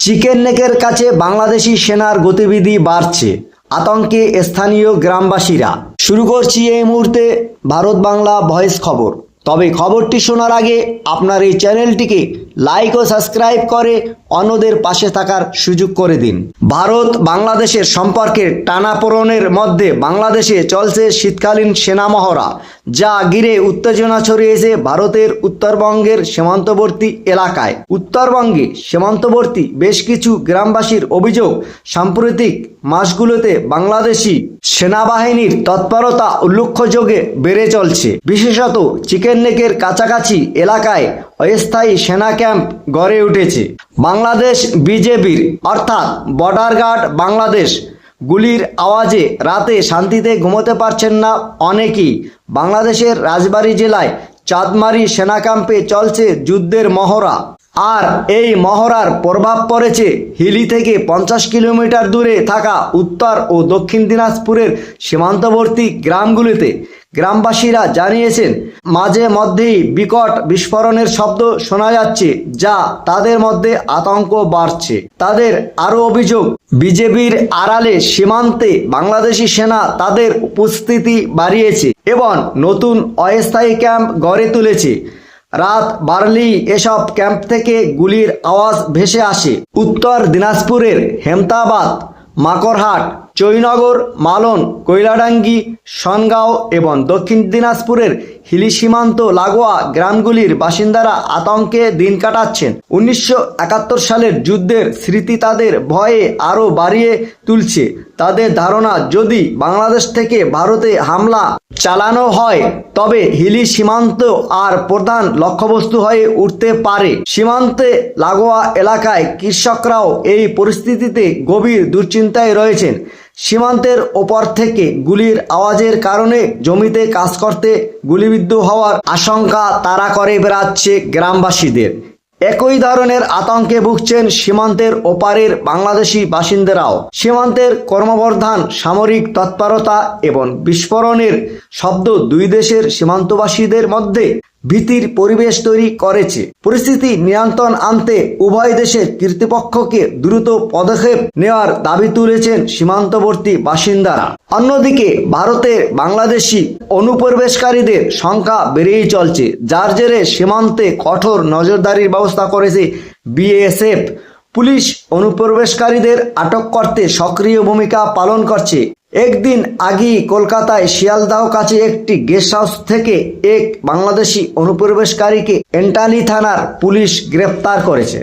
Chicken নেকের কাছে বাংলাদেশি সেনার গতিবিধি বাড়ছে। আতঙ্কে স্থানীয় গ্রামবাসীরা। শুরু করছি এই মুহূর্তে ভারত বাংলা ভয়েস খবর। তবে খবরটি শোনার আগে আপনার এই চ্যানেলটিকে লাইক ও সাবস্ক্রাইব করে অন্যদের পাশে থাকার সুযোগ করে দিন। ভারত বাংলাদেশের সম্পর্কের টানাপোড়নের মধ্যে বাংলাদেশে চলছে শীতকালীন সেনা মহড়া যা ঘিরে উত্তেজনা ছড়িয়েছে ভারতের উত্তরবঙ্গের সীমান্তবর্তী এলাকায়। উত্তরবঙ্গে সীমান্তবর্তী বেশ কিছু গ্রামবাসীর অভিযোগ, সাম্প্রতিক মাসগুলোতে বাংলাদেশি সেনাবাহিনীর তৎপরতা উল্লেখযোগে বেড়ে চলছে। বিশেষত চিকেন নেকের কাছাকাছি এলাকায় অস্থায়ী সেনা ক্যাম্প গড়ে উঠেছে। বাংলাদেশ বিজেপির, অর্থাৎ বর্ডার গার্ড বাংলাদেশ, গুলির আওয়াজে রাতে শান্তিতে ঘুমোতে পারছেন না অনেকেই। বাংলাদেশের রাজবাড়ী জেলায় চাঁদমারি সেনা ক্যাম্পে চলছে যুদ্ধের মহড়া। আর এই মহড়ার প্রভাব পড়েছে হিলি থেকে পঞ্চাশ কিলোমিটার দূরে থাকা উত্তর ও দক্ষিণ দিনাজপুরের সীমান্তবর্তী গ্রামগুলিতে। গ্রামবাসীরা জানিয়েছেন, মাঝে মধ্যেই বিকট বিস্ফোরণের শব্দ শোনা যাচ্ছে যা তাদের মধ্যে আতঙ্ক বাড়ছে। তাদের আরও অভিযোগ, বিজেপির আড়ালে সীমান্তে বাংলাদেশি সেনা তাদের উপস্থিতি বাড়িয়েছে এবং নতুন অস্থায়ী ক্যাম্প গড়ে তুলেছে। রাত বার্লি এসব ক্যাম্প থেকে গুলির আওয়াজ ভেসে আসে। উত্তর দিনাজপুরের হেমতাবাদ মাকড়হাট চৈনগর মালন, কৈলাডাঙ্গি, সনগাঁও এবং দক্ষিণ দিনাজপুরের হিলি সীমান্ত লাগোয়া গ্রামগুলির বাসিন্দারা আতঙ্কে দিন কাটাচ্ছেন। উনিশশো একাত্তর সালের যুদ্ধের স্মৃতি তাদের ভয়ে আরও বাড়িয়ে তুলছে। তাদের ধারণা, যদি বাংলাদেশ থেকে ভারতে হামলা চালানো হয়, তবে হিলি সীমান্ত আর প্রধান লক্ষ্যবস্তু হয়ে উঠতে পারে। সীমান্তে লাগোয়া এলাকায় কৃষকরাও এই পরিস্থিতিতে গভীর দুশ্চিন্তায় রয়েছেন। সীমান্তের ওপর থেকে গুলির আওয়াজের কারণে জমিতে কাজ করতে গুলিবিদ্ধ হওয়ার আশঙ্কা তারা করে বেড়াচ্ছে গ্রামবাসীদের। একই ধরনের আতঙ্কে ভুগছেন সীমান্তের ওপারের বাংলাদেশি বাসিন্দারাও। সীমান্তের কর্মবর্ধান, সামরিক তৎপরতা এবং বিস্ফোরণের শব্দ দুই দেশের সীমান্তবাসীদের মধ্যে ভীতির পরিবেশ তৈরি করেছে। পরিস্থিতি নিয়ন্ত্রণ আনতে উভয় দেশের কর্তৃপক্ষকে দ্রুত পদক্ষেপ নেওয়ার দাবি তুলেছেন সীমান্তবর্তী বাসিন্দারা। অন্যদিকে, ভারতে বাংলাদেশি অনুপ্রবেশকারীদের সংখ্যা বেড়েই চলছে, যার জেরে সীমান্তে কঠোর নজরদারির ব্যবস্থা করেছে বিএসএফ। পুলিশ অনুপ্রবেশকারীদের আটক করতে সক্রিয় ভূমিকা পালন করছে একদিন আগেই কলকাতায় শিয়ালদাহ কাছে একটি গেস্ট হাউস থেকে এক বাংলাদেশি অনুপ্রবেশকারীকে এন্টালি থানার পুলিশ গ্রেফতার করেছে।